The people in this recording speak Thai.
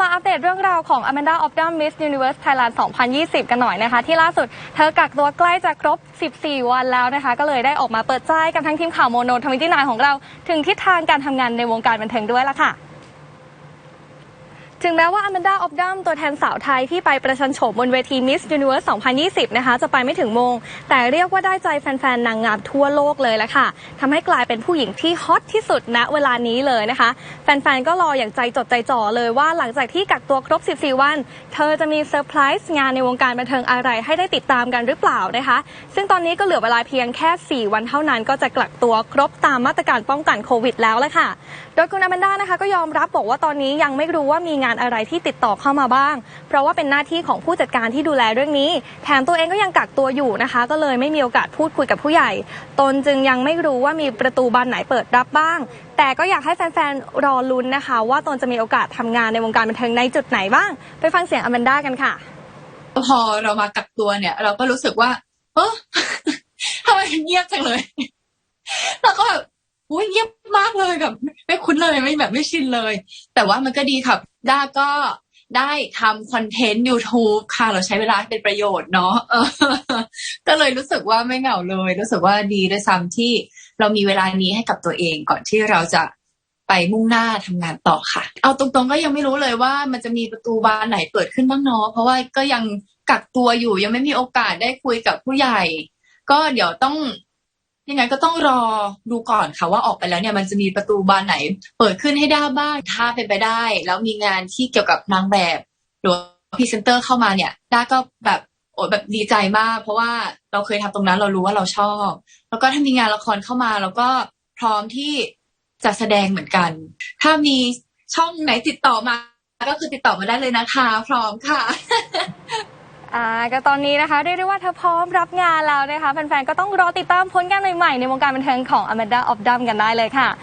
มาอัปเดตเรื่องราวของ Amanda of d u m Miss Universe Thailand 2020 กันหน่อยนะคะ ที่ล่าสุดเธอกักตัวใกล้จะครบ 14 วันแล้วนะคะ ก็เลยได้ออกมาเปิดใจกับทั้งทีมข่าวโมโนทวิตี้นของเรา ถึงทิศทางการทำงานในวงการบันเทิงด้วยล่ะค่ะ ถึงแม้ว่า Amanda of d u m ตัวแทนสาวไทยที่ไปประชันโฉมบนเวที Miss Universe 2020 นะคะ จะไปไม่ถึงโมง แต่เรียกว่าได้ใจแฟน ๆ นางงามทั่วโลกเลยละค่ะทำให้กลายเป็นผู้หญิงที่ฮอตที่สุดณเวลานี้เลยนะคะ แฟน ๆ ก็รออย่างใจจดใจจ่อเลยว่าหลังจากที่กักตัวครบ 14 วัน เธอจะมีเซอร์ไพรส์งานในวงการบันเทิงอะไรให้ได้ติดตามกันหรือเปล่านะคะ ซึ่งตอนนี้ก็เหลือเวลาเพียงแค่ 4 วันเท่านั้น ก็จะกักตัวครบตามมาตรการป้องกันโควิดแล้วละค่ะ โดยคุณอแมนดานะคะก็ยอมรับบอกว่าตอนนี้ยังไม่รู้ว่ามีงานานอะไรที่ติดต่อเข้ามาบ้าง เพราะว่าเป็นหน้าที่ของผู้จัดการที่ดูแลเรื่องนี้ แถมตัวเองก็ยังกักตัวอยู่นะคะ ก็เลยไม่มีโอกาสพูดคุยกับผู้ใหญ่ ตนจึงยังไม่รู้ว่ามีประตูบานไหนเปิดรับบ้าง แต่ก็อยากให้แฟนๆรอลุ้นนะคะ ว่าตนจะมีโอกาสทำงานในวงการบันเทิงในจุดไหนบ้าง ไปฟังเสียงอแมนด้ากันค่ะ พอเรามากักตัวเนี่ย เราก็รู้สึกว่าเออทำไมเงียบจังเลยแล้วก็แบบอุ้ยเงียบมากเลยแบบ ไม่คุ้นเลยไม่แบบไม่ชินเลย แต่ว่ามันก็ดีครับด้าก็ได้ทำคอนเทนต์ YouTube ค่ะ เราใช้เวลาเป็นประโยชน์เนาะก็เลยรู้สึกว่าไม่เหงาเลย รู้สึกว่าดีด้วยซ้ำที่เรามีเวลานี้ให้กับตัวเองก่อนที่เราจะไปมุ่งหน้าทำงานต่อค่ะ เอาตรงๆก็ยังไม่รู้เลยว่ามันจะมีประตูบานไหนเปิดขึ้นบ้างเนาะเพราะว่าก็ยังกักตัวอยู่ยังไม่มีโอกาสได้คุยกับผู้ใหญ่ ก็เดี๋ยวต้อง ยังไงก็ต้องรอดูก่อนค่ะว่าออกไปแล้วเนี่ยมันจะมีประตูบานไหน เปิดขึ้นให้ได้บ้างถ้าเป็นไปได้ แล้วมีงานที่เกี่ยวกับนางแบบหรือพรีเซนเตอร์เข้ามาเนี่ยด้าก็แบบโอ้แบบดีใจมาก เพราะว่าเราเคยทำตรงนั้นเรารู้ว่าเราชอบ แล้วก็ถ้ามีงานละครเข้ามาเราก็พร้อมที่จะแสดงเหมือนกัน ถ้ามีช่องไหนติดต่อมา ก็คือติดต่อมาได้เลยนะคะ พร้อมค่ะ อ่าก็ตอนนี้นะคะเรียกได้ว่าเธอพร้อมรับงานแล้วนะคะแฟนๆก็ต้องรอติดตามผลงานใหม่ๆในวงการบันเทิงของ Amanda of d u m กันได้เลยค่ะ